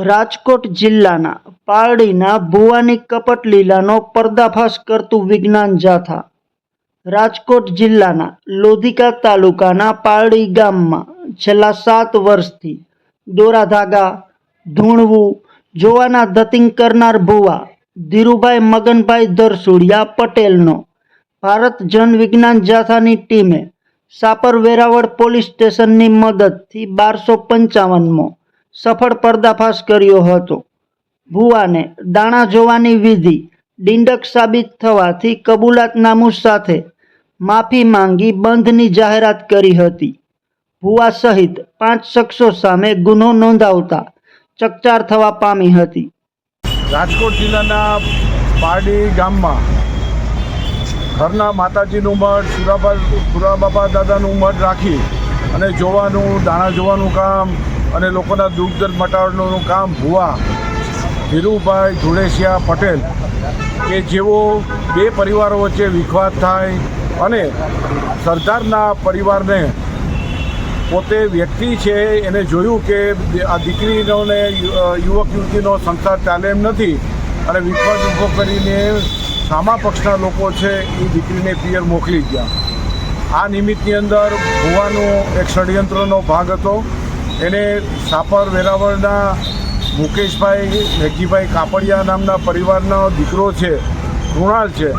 રાજકોટ જિલ્લાના પારડીના ભુવાની કપટલીલાનો પર્દાફાશ કરતું વિજ્ઞાન જાથા. રાજકોટ જિલ્લાના લોધિકા તાલુકાના પારડી ગામમાં છેલ્લા સાત વર્ષથી દોરાધાગા, ધૂણવું, જોવાના ધતિંગ કરનાર ભુવા, ધીરુભાઈ મગનભાઈ દરસુડિયા પટેલનો ભારત જન વિજ્ઞાન જાથાની ટીમે સાપર વેરાવળ પોલીસ સ્ટેશનની મદદથી બારસો પંચાવનમો સફળ પર્દાફાશ કર્યો હતો. ભુવાને દાણા જોવાની વિધિ ડિંડક સાબિત થવાથી કબૂલાતનામું સાથે માફી માંગી બંધની જાહેરાત કરી હતી. ભુવા સહિત પાંચ શખ્સો સામે ગુનો નોંધાવતા ચકચાર થવા પામી હતી. રાજકોટ જિલ્લાના પારડી ગામમાં ઘરના માતાજીનું મઠ સુરાબા સુરાબાપા દાદાનું મઠ રાખી અને જોવાનું, દાણા જોવાનું કામ અને લોકોના દુઃખ દર્દ મટાડવાનું કામ ભુવા ધીરુભાઈ ધુળેશિયા પટેલ, કે જેઓ બે પરિવારો વચ્ચે વિખવાદ થાય અને સરદારના પરિવારને પોતે વ્યક્તિ છે, એને જોયું કે આ દીકરીનોને યુવક યુવતીનો સંસાર ચાલે એમ નથી અને વિખવાદ ઊભો કરીને સામા પક્ષના લોકો છે એ દીકરીને પિયર મોકલી ગયા. આ નિમિત્તની અંદર ભુવાનો એક ષડયંત્રનો ભાગ હતો. એને સાપર વેરાવળના મુકેશભાઈ, મેઘજીભાઈ કાપડિયા નામના પરિવારનો દીકરો છે, કૃણાલ છે.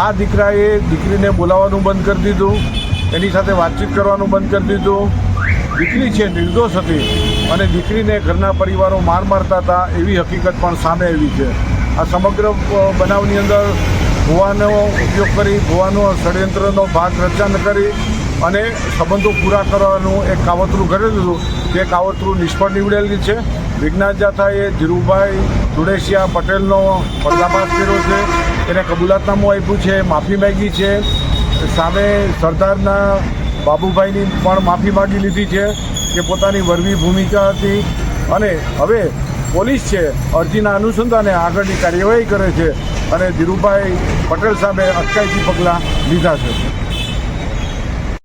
આ દીકરાએ દીકરીને બોલાવવાનું બંધ કરી દીધું, એની સાથે વાતચીત કરવાનું બંધ કરી દીધું. દીકરી છે, નિર્દોષ હતી અને દીકરીને ઘરના પરિવારો માર મારતા હતા, એવી હકીકત પણ સામે આવી છે. આ સમગ્ર બનાવની અંદર ભુવાનો ઉપયોગ કરી, ભુવાનો ષડયંત્રનો ભાગ રચના કરી અને સંબંધો પૂરા કરવાનું એક કાવતરું કરેલું હતું તે કાવતરું નિષ્ફળ નીવડેલી છે. વિજ્ઞાન જાથાએ ધીરુભાઈ ધુડેશિયા પટેલનો પર્દાફાશ કર્યો છે. એને કબૂલાતનામું આપ્યું છે. માફી માગી છે. સામે સરદારના બાબુભાઈની પણ માફી માગી લીધી છે કે પોતાની વરવી ભૂમિકા હતી. અને હવે પોલીસ છે, અરજીના અનુસંધાને આગળની કાર્યવાહી કરે છે અને ધીરુભાઈ પટેલ સામે અટકાયતી પગલાં લીધા છે.